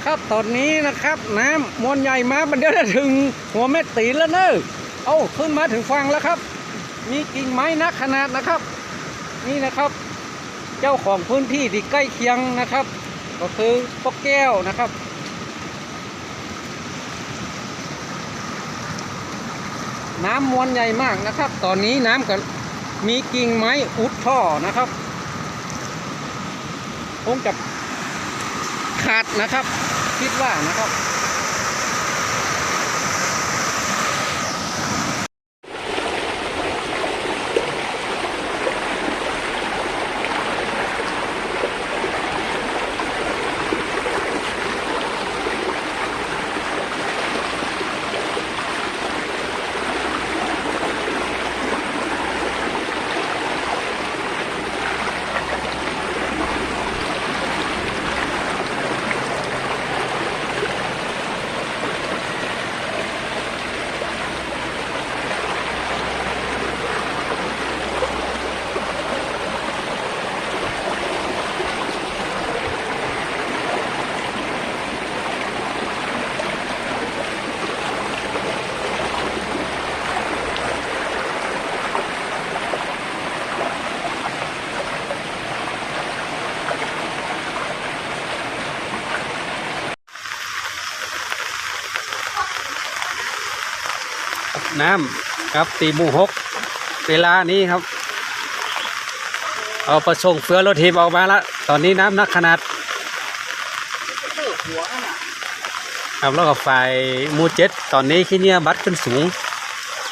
นะครับ ตอนนี้นะครับ น้ำมวลใหญ่มาบันเดียวจะถึงหัวแม่ตีแล้วเนอะเอาขึ้นมาถึงฝั่งแล้วครับ มีกิ่งไม้นักขนาดนะครับ นี่นะครับ เจ้าของพื้นที่ที่ใกล้เคียงนะครับ ก็คือปกแก้วนะครับน้ำมวลใหญ่มากนะครับ ตอนนี้น้ำก็มีกิ่งไม้อุดท่อนะครับ คงจะขาดนะครับ คิดว่านะครับ น้ำครับตีมูหกเวลานี้ครับ เอาประสงเฟือรถทีมออกมาแล้วตอนนี้น้ำนักขนาดครับแล้วก็ฝ่ายมูเจ็ดตอนนี้ขี้เนี่ยบัตรขึ้นสูง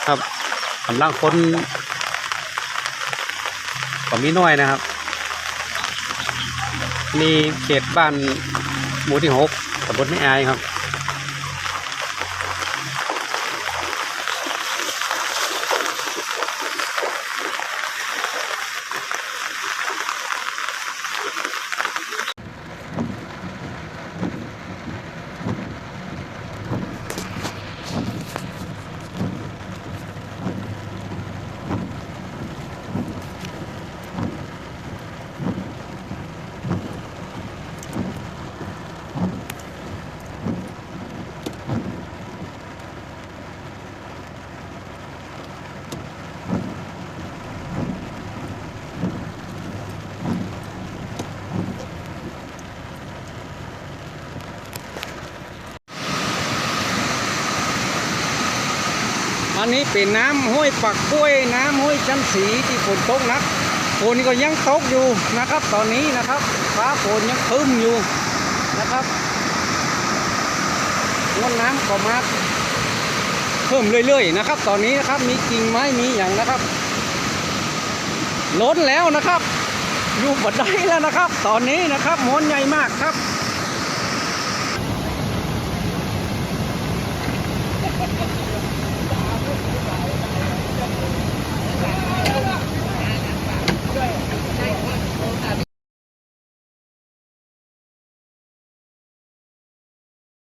ครับกำลังคนก็มีน้อยนะครับ นี่เขตบ้านหมู่ที่หกตำบลไม่อายครับ อันนี้เป็นน้ำห้วยปักกล้วย น้ำห้วยชั้นสีที่ฝนตกนักฝนก็ยังตกอยู่นะครับ ตอนนี้นะครับฟ้าฝนยังคึ้มอยู่นะครับมวลน้ำก็มาเพิ่มเรื่อยๆนะครับ ตอนนี้นะครับมีกิ่งไม้มีอย่างนะครับล้นแล้วนะครับอยู่บดได้แล้วนะครับ ตอนนี้นะครับมวลใหญ่มากครับ